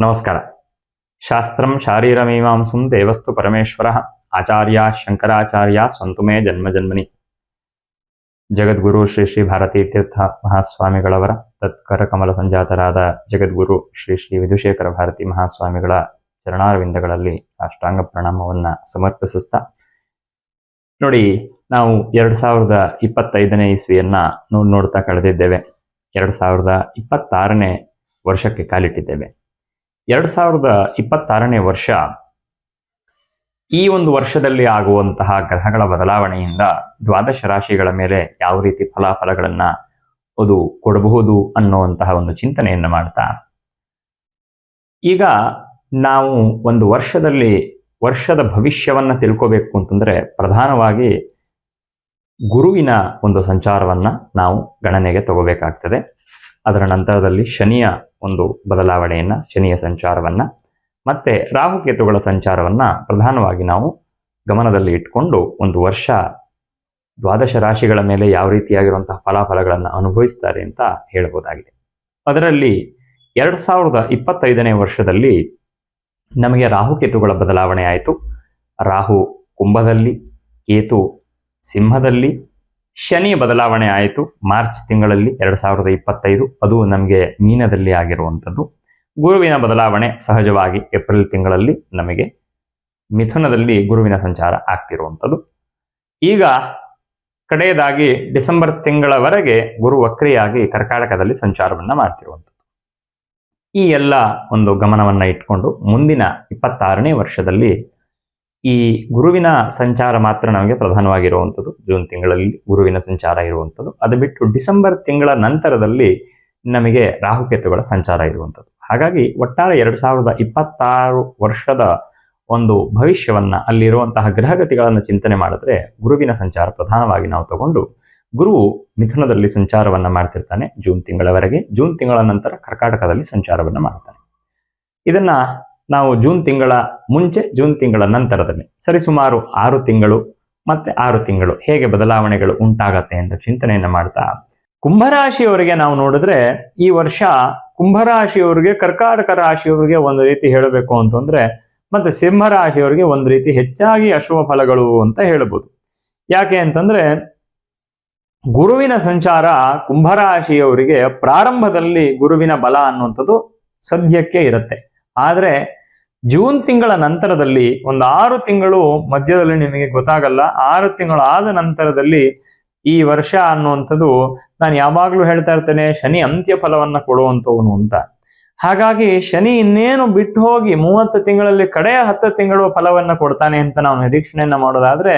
ನಮಸ್ಕಾರ. ಶಾಸ್ತ್ರಂ ಶಾರೀರಮೀಮಾಂಸುಂ ದೇವಸ್ತು ಪರಮೇಶ್ವರ ಆಚಾರ್ಯ ಶಂಕರಾಚಾರ್ಯ ಸ್ವಂತುಮೇ ಜನ್ಮ ಜನ್ಮನಿ. ಜಗದ್ಗುರು ಶ್ರೀ ಶ್ರೀ ಭಾರತೀ ತೀರ್ಥ ಮಹಾಸ್ವಾಮಿಗಳವರ ತತ್ಕರ ಕಮಲ ಸಂಜಾತರಾದ ಜಗದ್ಗುರು ಶ್ರೀ ಶ್ರೀ ವಿಧುಶೇಖರ ಭಾರತಿ ಮಹಾಸ್ವಾಮಿಗಳ ಚರಣಾರವಿಂದಗಳಲ್ಲಿ ಸಾಷ್ಟಾಂಗ ಪ್ರಣಾಮವನ್ನ ಸಮರ್ಪಿಸುತ್ತಾ ನೋಡಿ, ನಾವು ಎರಡು ಸಾವಿರದ ಇಪ್ಪತ್ತೈದನೇ ಇಸ್ವಿಯನ್ನ ನೋಡ್ ನೋಡ್ತಾ ಕಳೆದಿದ್ದೇವೆ. ಎರಡು ಸಾವಿರದ ಇಪ್ಪತ್ತಾರನೇ ವರ್ಷಕ್ಕೆ ಕಾಲಿಟ್ಟಿದ್ದೇವೆ. ಎರಡು ಸಾವಿರದ ಇಪ್ಪತ್ತಾರನೇ ವರ್ಷ ಈ ಒಂದು ವರ್ಷದಲ್ಲಿ ಆಗುವಂತಹ ಗ್ರಹಗಳ ಬದಲಾವಣೆಯಿಂದ ದ್ವಾದಶ ರಾಶಿಗಳ ಮೇಲೆ ಯಾವ ರೀತಿ ಫಲಾಫಲಗಳನ್ನ ಅದು ಕೊಡಬಹುದು ಅನ್ನುವಂತಹ ಒಂದು ಚಿಂತನೆಯನ್ನು ಮಾಡ್ತಾ, ಈಗ ನಾವು ಒಂದು ವರ್ಷದಲ್ಲಿ ವರ್ಷದ ಭವಿಷ್ಯವನ್ನ ತಿಳ್ಕೋಬೇಕು ಅಂತಂದ್ರೆ ಪ್ರಧಾನವಾಗಿ ಗುರುವಿನ ಒಂದು ಸಂಚಾರವನ್ನ ನಾವು ಗಣನೆಗೆ ತಗೋಬೇಕಾಗ್ತದೆ. ಅದರ ನಂತರದಲ್ಲಿ ಶನಿಯ ಒಂದು ಬದಲಾವಣೆಯನ್ನ, ಶನಿಯ ಸಂಚಾರವನ್ನ, ಮತ್ತೆ ರಾಹುಕೇತುಗಳ ಸಂಚಾರವನ್ನ ಪ್ರಧಾನವಾಗಿ ನಾವು ಗಮನದಲ್ಲಿ ಇಟ್ಕೊಂಡು ಒಂದು ವರ್ಷ ದ್ವಾದಶ ರಾಶಿಗಳ ಮೇಲೆ ಯಾವ ರೀತಿಯಾಗಿರುವಂತಹ ಫಲಾಫಲಗಳನ್ನು ಅನುಭವಿಸ್ತಾರೆ ಅಂತ ಹೇಳಬಹುದಾಗಿದೆ ಅದರಲ್ಲಿ ಎರಡು ಸಾವಿರದ ಇಪ್ಪತ್ತೈದನೇ ವರ್ಷದಲ್ಲಿ ನಮಗೆ ರಾಹುಕೇತುಗಳ ಬದಲಾವಣೆ ಆಯಿತು. ರಾಹು ಕುಂಭದಲ್ಲಿ, ಕೇತು ಸಿಂಹದಲ್ಲಿ, ಶನಿ ಬದಲಾವಣೆ ಆಯಿತು. ಮಾರ್ಚ್ ತಿಂಗಳಲ್ಲಿ ಎರಡು ಸಾವಿರದ ಇಪ್ಪತ್ತೈದು, ಅದು ನಮಗೆ ಮೀನದಲ್ಲಿ ಆಗಿರುವಂಥದ್ದು. ಗುರುವಿನ ಬದಲಾವಣೆ ಸಹಜವಾಗಿ ಏಪ್ರಿಲ್ ತಿಂಗಳಲ್ಲಿ ನಮಗೆ ಮಿಥುನದಲ್ಲಿ ಗುರುವಿನ ಸಂಚಾರ ಆಗ್ತಿರುವಂಥದ್ದು. ಈಗ ಕಡೆಯದಾಗಿ ಡಿಸೆಂಬರ್ ತಿಂಗಳವರೆಗೆ ಗುರು ವಕ್ರಿಯಾಗಿ ಕರ್ಕಾಟಕದಲ್ಲಿ ಸಂಚಾರವನ್ನು ಮಾಡ್ತಿರುವಂಥದ್ದು. ಈ ಎಲ್ಲ ಒಂದು ಗಮನವನ್ನು ಇಟ್ಕೊಂಡು ಮುಂದಿನ ಇಪ್ಪತ್ತಾರನೇ ವರ್ಷದಲ್ಲಿ ಈ ಗುರುವಿನ ಸಂಚಾರ ಮಾತ್ರ ನಮಗೆ ಪ್ರಧಾನವಾಗಿರುವಂಥದ್ದು. ಜೂನ್ ತಿಂಗಳಲ್ಲಿ ಗುರುವಿನ ಸಂಚಾರ ಇರುವಂಥದ್ದು. ಅದು ಬಿಟ್ಟು ಡಿಸೆಂಬರ್ ತಿಂಗಳ ನಂತರದಲ್ಲಿ ನಮಗೆ ರಾಹುಕೇತುಗಳ ಸಂಚಾರ ಇರುವಂಥದ್ದು. ಹಾಗಾಗಿ ಒಟ್ಟಾರೆ ಎರಡು ಸಾವಿರದ ಇಪ್ಪತ್ತಾರು ವರ್ಷದ ಒಂದು ಭವಿಷ್ಯವನ್ನ ಅಲ್ಲಿರುವಂತಹ ಗ್ರಹಗತಿಗಳನ್ನು ಚಿಂತನೆ ಮಾಡಿದ್ರೆ ಗುರುವಿನ ಸಂಚಾರ ಪ್ರಧಾನವಾಗಿ ನಾವು ತಗೊಂಡು ಗುರು ಮಿಥುನದಲ್ಲಿ ಸಂಚಾರವನ್ನ ಮಾಡ್ತಿರ್ತಾನೆ ಜೂನ್ ತಿಂಗಳವರೆಗೆ. ಜೂನ್ ತಿಂಗಳ ನಂತರ ಕರ್ಕಾಟಕದಲ್ಲಿ ಸಂಚಾರವನ್ನ ಮಾಡ್ತಾನೆ. ಇದನ್ನ ನಾವು ಜೂನ್ ತಿಂಗಳ ಮುಂಚೆ, ಜೂನ್ ತಿಂಗಳ ನಂತರದಲ್ಲಿ ಸರಿಸುಮಾರು ಆರು ತಿಂಗಳು ಮತ್ತೆ ಆರು ತಿಂಗಳು ಹೇಗೆ ಬದಲಾವಣೆಗಳು ಉಂಟಾಗತ್ತೆ ಅಂತ ಚಿಂತನೆಯನ್ನ ಮಾಡ್ತಾ ಕುಂಭರಾಶಿಯವರಿಗೆ ನಾವು ನೋಡಿದ್ರೆ ಈ ವರ್ಷ ಕುಂಭರಾಶಿಯವರಿಗೆ, ಕರ್ಕಾಟಕ ರಾಶಿಯವರಿಗೆ ಒಂದು ರೀತಿ ಹೇಳಬೇಕು ಅಂತಂದ್ರೆ ಮತ್ತೆ ಸಿಂಹರಾಶಿಯವರಿಗೆ ಒಂದು ರೀತಿ ಹೆಚ್ಚಾಗಿ ಅಶುಭ ಫಲಗಳು ಅಂತ ಹೇಳ್ಬೋದು. ಯಾಕೆ ಅಂತಂದ್ರೆ ಗುರುವಿನ ಸಂಚಾರ ಕುಂಭರಾಶಿಯವರಿಗೆ ಪ್ರಾರಂಭದಲ್ಲಿ ಗುರುವಿನ ಬಲ ಅನ್ನುವಂಥದ್ದು ಸದ್ಯಕ್ಕೆ ಇರುತ್ತೆ. ಆದರೆ ಜೂನ್ ತಿಂಗಳ ನಂತರದಲ್ಲಿ ಒಂದು ಆರು ತಿಂಗಳು ಮಧ್ಯದಲ್ಲಿ ನಿಮಗೆ ಗೊತ್ತಾಗಲ್ಲ. ಆರು ತಿಂಗಳು ಆದ ನಂತರದಲ್ಲಿ ಈ ವರ್ಷ ಅನ್ನುವಂಥದ್ದು ನಾನು ಯಾವಾಗಲೂ ಹೇಳ್ತಾ ಇರ್ತೇನೆ, ಶನಿ ಅಂತ್ಯ ಫಲವನ್ನ ಕೊಡುವಂಥವನು ಅಂತ. ಹಾಗಾಗಿ ಶನಿ ಇನ್ನೇನು ಬಿಟ್ಟು ಹೋಗಿ ಮೂವತ್ತು ತಿಂಗಳಲ್ಲಿ ಕಡೆಯ ಹತ್ತು ತಿಂಗಳು ಫಲವನ್ನ ಕೊಡ್ತಾನೆ ಅಂತ ನಾವು ನಿರೀಕ್ಷಣೆಯನ್ನು ಮಾಡೋದಾದ್ರೆ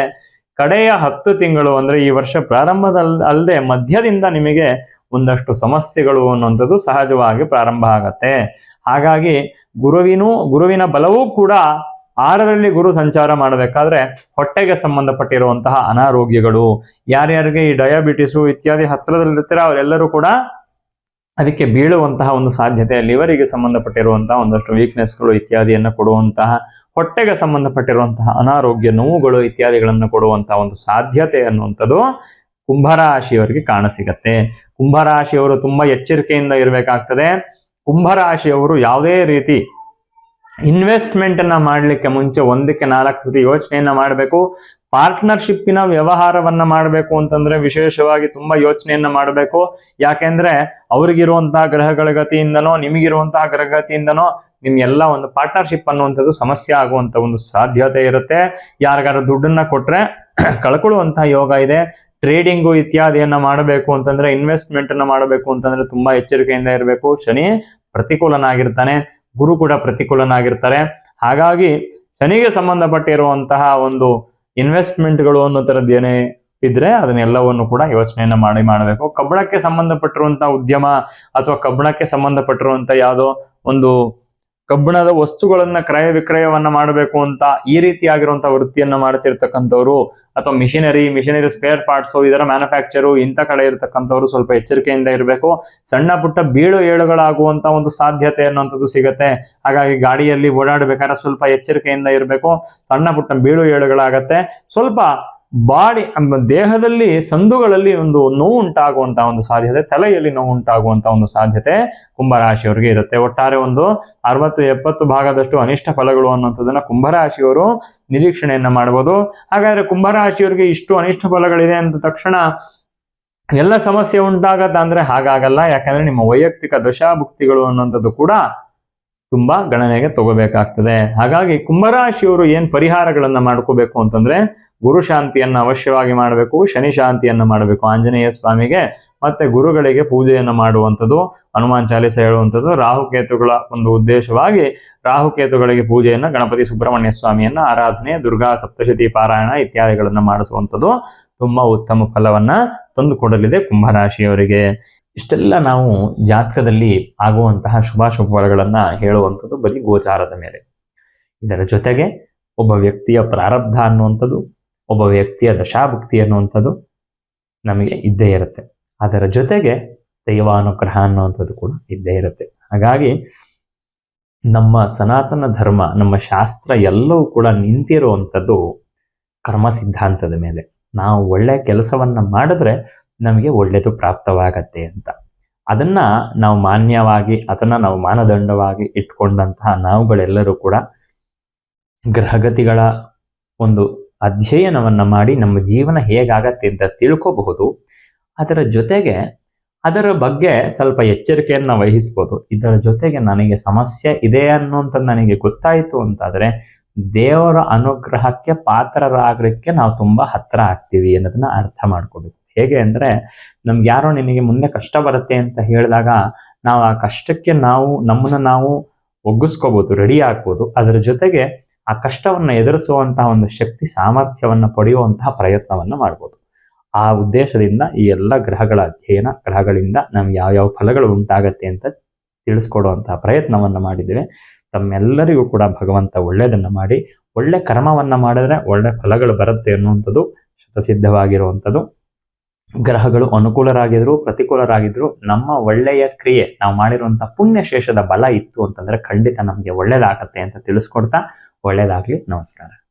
ಕಡೆಯ ಹತ್ತು ತಿಂಗಳು ಅಂದ್ರೆ ಈ ವರ್ಷ ಪ್ರಾರಂಭದಲ್ಲಿ ಅಲ್ಲದೆ ಮಧ್ಯದಿಂದ ನಿಮಗೆ ಒಂದಷ್ಟು ಸಮಸ್ಯೆಗಳು ಅನ್ನುವಂಥದ್ದು ಸಹಜವಾಗಿ ಪ್ರಾರಂಭ ಆಗತ್ತೆ. ಹಾಗಾಗಿ ಗುರುವಿನೂ, ಗುರುವಿನ ಬಲವೂ ಕೂಡ ಆರರಲ್ಲಿ ಗುರು ಸಂಚಾರ ಮಾಡಬೇಕಾದ್ರೆ ಹೊಟ್ಟೆಗೆ ಸಂಬಂಧಪಟ್ಟಿರುವಂತಹ ಅನಾರೋಗ್ಯಗಳು, ಯಾರ್ಯಾರಿಗೆ ಈ ಡಯಾಬಿಟಿಸು ಇತ್ಯಾದಿ ಹತ್ತಿರದಲ್ಲಿರ್ತೀರ ಅವರೆಲ್ಲರೂ ಕೂಡ ಅದಕ್ಕೆ ಬೀಳುವಂತಹ ಒಂದು ಸಾಧ್ಯತೆ, ಲಿವರಿಗೆ ಸಂಬಂಧಪಟ್ಟಿರುವಂತಹ ಒಂದಷ್ಟು ವೀಕ್ನೆಸ್ಗಳು ಇತ್ಯಾದಿಯನ್ನು ಕೊಡುವಂತಹ ಹೊಟ್ಟೆಗೆ ಸಂಬಂಧಪಟ್ಟಿರುವಂತಹ ಅನಾರೋಗ್ಯ, ನೋವುಗಳು ಇತ್ಯಾದಿಗಳನ್ನು ಕೊಡುವಂತಹ ಒಂದು ಸಾಧ್ಯತೆ ಅನ್ನುವಂಥದ್ದು ಕುಂಭರಾಶಿಯವರಿಗೆ ಕಾಣಸಿಗತ್ತೆ ಕುಂಭರಾಶಿಯವರು ತುಂಬಾ ಎಚ್ಚರಿಕೆಯಿಂದ ಇರಬೇಕಾಗ್ತದೆ. ಕುಂಭರಾಶಿಯವರು ಯಾವುದೇ ರೀತಿ ಇನ್ವೆಸ್ಟ್ಮೆಂಟ್ ಅನ್ನ ಮಾಡಲಿಕ್ಕೆ ಮುಂಚೆ ಒಂದಕ್ಕೆ ನಾಲ್ಕು ಸತಿ ಯೋಚನೆಯನ್ನ ಮಾಡಬೇಕು. ಪಾರ್ಟ್ನರ್ಶಿಪ್ಪಿನ ವ್ಯವಹಾರವನ್ನ ಮಾಡಬೇಕು ಅಂತಂದ್ರೆ ವಿಶೇಷವಾಗಿ ತುಂಬಾ ಯೋಚನೆಯನ್ನ ಮಾಡಬೇಕು. ಯಾಕೆಂದ್ರೆ ಅವ್ರಿಗಿರುವಂತಹ ಗ್ರಹಗಳ ಗತಿಯಿಂದನೋ ನಿಮಗಿರುವಂತಹ ಗ್ರಹಗತಿಯಿಂದನೋ ನಿಮ್ಗೆಲ್ಲ ಒಂದು ಪಾರ್ಟ್ನರ್ಶಿಪ್ ಅನ್ನುವಂಥದ್ದು ಸಮಸ್ಯೆ ಆಗುವಂತ ಒಂದು ಸಾಧ್ಯತೆ ಇರುತ್ತೆ. ಯಾರಿಗಾರ ದುಡ್ಡನ್ನ ಕೊಟ್ರೆ ಕಳ್ಕೊಳ್ಳುವಂತಹ ಯೋಗ ಇದೆ. ಟ್ರೇಡಿಂಗು ಇತ್ಯಾದಿಯನ್ನ ಮಾಡಬೇಕು ಅಂತಂದ್ರೆ ಇನ್ವೆಸ್ಟ್ಮೆಂಟ್ ಅನ್ನ ಮಾಡಬೇಕು ಅಂತಂದ್ರೆ ತುಂಬಾ ಎಚ್ಚರಿಕೆಯಿಂದ ಇರಬೇಕು. ಶನಿ ಪ್ರತಿಕೂಲನಾಗಿರ್ತಾನೆ, ಗುರು ಕೂಡ ಪ್ರತಿಕೂಲನಾಗಿರ್ತಾರೆ. ಹಾಗಾಗಿ ಶನಿಗೆ ಸಂಬಂಧಪಟ್ಟಿರುವಂತಹ ಒಂದು ಇನ್ವೆಸ್ಟ್ಮೆಂಟ್ಗಳು ಅನ್ನೋ ಥರದ್ದು ಏನೇ ಇದ್ರೆ ಅದನ್ನೆಲ್ಲವನ್ನು ಕೂಡ ಯೋಚನೆಯನ್ನ ಮಾಡಿ ಮಾಡಬೇಕು. ಕಬ್ಬಣಕ್ಕೆ ಸಂಬಂಧಪಟ್ಟಿರುವಂತಹ ಉದ್ಯಮ ಅಥವಾ ಕಬ್ಬಣಕ್ಕೆ ಸಂಬಂಧಪಟ್ಟಿರುವಂತಹ ಯಾವುದೋ ಒಂದು ಕಬ್ಬಿಣದ ವಸ್ತುಗಳನ್ನ ಕ್ರಯ ವಿಕ್ರಯವನ್ನ ಮಾಡಬೇಕು ಅಂತ ಈ ರೀತಿಯಾಗಿರುವಂತಹ ವೃತ್ತಿಯನ್ನ ಮಾಡ್ತಿರ್ತಕ್ಕಂಥವ್ರು ಅಥವಾ ಮಿಷಿನರಿ ಮಿಷಿನರಿ ಸ್ಪೇರ್ ಪಾರ್ಟ್ಸ್, ಇದರ ಮ್ಯಾನುಫ್ಯಾಕ್ಚರು ಇಂಥ ಕಡೆ ಇರತಕ್ಕಂಥವ್ರು ಸ್ವಲ್ಪ ಎಚ್ಚರಿಕೆಯಿಂದ ಇರಬೇಕು. ಸಣ್ಣ ಪುಟ್ಟ ಬೀಳು ಏಳುಗಳಾಗುವಂತ ಒಂದು ಸಾಧ್ಯತೆ ಅನ್ನುವಂಥದ್ದು ಸಿಗತ್ತೆ. ಹಾಗಾಗಿ ಗಾಡಿಯಲ್ಲಿ ಓಡಾಡಬೇಕಾದ್ರೆ ಸ್ವಲ್ಪ ಎಚ್ಚರಿಕೆಯಿಂದ ಇರಬೇಕು. ಸಣ್ಣ ಪುಟ್ಟ ಬೀಳು ಏಳುಗಳಾಗತ್ತೆ. ಸ್ವಲ್ಪ ಬಾಡಿ ದೇಹದಲ್ಲಿ ಸಂದುಗಳಲ್ಲಿ ಒಂದು ನೋವು ಉಂಟಾಗುವಂತಹ ಒಂದು ಸಾಧ್ಯತೆ, ತಲೆಯಲ್ಲಿ ನೋವು ಉಂಟಾಗುವಂತಹ ಒಂದು ಸಾಧ್ಯತೆ ಕುಂಭರಾಶಿಯವರಿಗೆ ಇರುತ್ತೆ. ಒಟ್ಟಾರೆ ಒಂದು ಅರವತ್ತು, ಎಪ್ಪತ್ತು ಭಾಗದಷ್ಟು ಅನಿಷ್ಟ ಫಲಗಳು ಅನ್ನುವಂಥದ್ದನ್ನ ಕುಂಭರಾಶಿಯವರು ನಿರೀಕ್ಷಣೆಯನ್ನ ಮಾಡಬಹುದು ಹಾಗಾದ್ರೆ ಕುಂಭರಾಶಿಯವರಿಗೆ ಇಷ್ಟು ಅನಿಷ್ಟ ಫಲಗಳಿದೆ ಅಂತ ತಕ್ಷಣ ಎಲ್ಲ ಸಮಸ್ಯೆ ಉಂಟಾಗತ್ತ ಅಂದ್ರೆ ಹಾಗಾಗಲ್ಲ. ಯಾಕಂದ್ರೆ ನಿಮ್ಮ ವೈಯಕ್ತಿಕ ದಶಾಭುಕ್ತಿಗಳು ಅನ್ನುವಂಥದ್ದು ಕೂಡ ತುಂಬಾ ಗಣನೆಗೆ ತಗೋಬೇಕಾಗ್ತದೆ. ಹಾಗಾಗಿ ಕುಂಭರಾಶಿಯವರು ಏನ್ ಪರಿಹಾರಗಳನ್ನ ಮಾಡ್ಕೋಬೇಕು ಅಂತಂದ್ರೆ ಗುರು ಶಾಂತಿಯನ್ನ ಅವಶ್ಯವಾಗಿ ಮಾಡಬೇಕು, ಶನಿ ಶಾಂತಿಯನ್ನ ಮಾಡಬೇಕು, ಆಂಜನೇಯ ಸ್ವಾಮಿಗೆ ಮತ್ತೆ ಗುರುಗಳಿಗೆ ಪೂಜೆಯನ್ನು ಮಾಡುವಂಥದ್ದು, ಹನುಮಾನ್ ಚಾಲಿಸ ಹೇಳುವಂಥದ್ದು ರಾಹುಕೇತುಗಳ ಒಂದು ಉದ್ದೇಶವಾಗಿ ರಾಹುಕೇತುಗಳಿಗೆ ಪೂಜೆಯನ್ನು ಗಣಪತಿ ಸುಬ್ರಹ್ಮಣ್ಯ ಸ್ವಾಮಿಯನ್ನ ಆರಾಧನೆ, ದುರ್ಗಾ ಸಪ್ತಶತಿ ಪಾರಾಯಣ ಇತ್ಯಾದಿಗಳನ್ನು ಮಾಡಿಸುವಂಥದ್ದು ತುಂಬಾ ಉತ್ತಮ ಫಲವನ್ನ ತಂದುಕೊಡಲಿದೆ ಕುಂಭರಾಶಿಯವರಿಗೆ. ಇಷ್ಟೆಲ್ಲ ನಾವು ಜಾತಕದಲ್ಲಿ ಆಗುವಂತಹ ಶುಭಾಶುಭ ಫಲಗಳನ್ನ ಹೇಳುವಂಥದ್ದು ಬರೀ ಗೋಚಾರದ ಮೇಲೆ. ಇದರ ಜೊತೆಗೆ ಒಬ್ಬ ವ್ಯಕ್ತಿಯ ಪ್ರಾರಬ್ಧ ಅನ್ನುವಂಥದ್ದು, ಒಬ್ಬ ವ್ಯಕ್ತಿಯ ದಶಾಭುಕ್ತಿ ಅನ್ನುವಂಥದ್ದು ನಮಗೆ ಇದ್ದೇ ಇರುತ್ತೆ. ಅದರ ಜೊತೆಗೆ ದೈವಾನುಗ್ರಹ ಅನ್ನುವಂಥದ್ದು ಕೂಡ ಇದ್ದೇ ಇರುತ್ತೆ. ಹಾಗಾಗಿ ನಮ್ಮ ಸನಾತನ ಧರ್ಮ, ನಮ್ಮ ಶಾಸ್ತ್ರ ಎಲ್ಲವೂ ಕೂಡ ನಿಂತಿರುವಂಥದ್ದು ಕರ್ಮ ಸಿದ್ಧಾಂತದ ಮೇಲೆ. ನಾವು ಒಳ್ಳೆ ಕೆಲಸವನ್ನ ಮಾಡಿದ್ರೆ ನಮಗೆ ಒಳ್ಳೆಯದು ಪ್ರಾಪ್ತವಾಗತ್ತೆ ಅಂತ. ಅದನ್ನು ನಾವು ಮಾನ್ಯವಾಗಿ, ಅದನ್ನು ನಾವು ಮಾನದಂಡವಾಗಿ ಇಟ್ಕೊಂಡಂತಹ ನಾವುಗಳೆಲ್ಲರೂ ಕೂಡ ಗ್ರಹಗತಿಗಳ ಒಂದು ಅಧ್ಯಯನವನ್ನು ಮಾಡಿ ನಮ್ಮ ಜೀವನ ಹೇಗಾಗತ್ತೆ ಅಂತ ತಿಳ್ಕೋಬಹುದು. ಅದರ ಜೊತೆಗೆ ಅದರ ಬಗ್ಗೆ ಸ್ವಲ್ಪ ಎಚ್ಚರಿಕೆಯನ್ನು ವಹಿಸ್ಬೋದು. ಇದರ ಜೊತೆಗೆ ನನಗೆ ಸಮಸ್ಯೆ ಇದೆ ಅನ್ನುವಂಥದ್ದು ನನಗೆ ಗೊತ್ತಾಯಿತು ಅಂತಾದರೆ ದೇವರ ಅನುಗ್ರಹಕ್ಕೆ ಪಾತ್ರರಾಗಲಿಕ್ಕೆ ನಾವು ತುಂಬ ಹತ್ತಿರ ಆಗ್ತೀವಿ ಅನ್ನೋದನ್ನ ಅರ್ಥ ಮಾಡ್ಕೋಬೇಕು. ಹೇಗೆ ಅಂದರೆ ನಮ್ಗೆ ಯಾರೋ ನಿಮಗೆ ಮುಂದೆ ಕಷ್ಟ ಬರುತ್ತೆ ಅಂತ ಹೇಳಿದಾಗ ನಾವು ಆ ಕಷ್ಟಕ್ಕೆ ನಾವು ನಮ್ಮನ್ನು ನಾವು ಒಗ್ಗಿಸ್ಕೋಬೋದು ರೆಡಿ ಆಗ್ಬೋದು. ಅದರ ಜೊತೆಗೆ ಆ ಕಷ್ಟವನ್ನು ಎದುರಿಸುವಂತಹ ಒಂದು ಶಕ್ತಿ, ಸಾಮರ್ಥ್ಯವನ್ನು ಪಡೆಯುವಂತಹ ಪ್ರಯತ್ನವನ್ನು ಮಾಡ್ಬೋದು. ಆ ಉದ್ದೇಶದಿಂದ ಈ ಎಲ್ಲ ಗ್ರಹಗಳ ಅಧ್ಯಯನ, ಗ್ರಹಗಳಿಂದ ನಮ್ಗೆ ಯಾವ್ಯಾವ ಫಲಗಳು ಉಂಟಾಗತ್ತೆ ಅಂತ ತಿಳಿಸ್ಕೊಡುವಂತಹ ಪ್ರಯತ್ನವನ್ನು ಮಾಡಿದ್ದೇವೆ. ತಮ್ಮೆಲ್ಲರಿಗೂ ಕೂಡ ಭಗವಂತ ಒಳ್ಳೆಯದನ್ನು ಮಾಡಿ, ಒಳ್ಳೆ ಕರ್ಮವನ್ನು ಮಾಡಿದ್ರೆ ಒಳ್ಳೆ ಫಲಗಳು ಬರುತ್ತೆ ಅನ್ನುವಂಥದ್ದು ಶತಸಿದ್ಧವಾಗಿರುವಂಥದ್ದು. ಗ್ರಹಗಳು ಅನುಕೂಲರಾಗಿದ್ರು, ಪ್ರತಿಕೂಲರಾಗಿದ್ರು, ನಮ್ಮ ಒಳ್ಳೆಯ ಕ್ರಿಯೆ, ನಾವು ಮಾಡಿರುವಂಥ ಪುಣ್ಯಶೇಷದ ಬಲ ಇತ್ತು ಅಂತಂದ್ರೆ ಖಂಡಿತ ನಮಗೆ ಒಳ್ಳೇದಾಗತ್ತೆ ಅಂತ ತಿಳಿಸ್ಕೊಡ್ತಾ, ಒಳ್ಳೇದಾಗ್ಲಿ, ನಮಸ್ಕಾರ.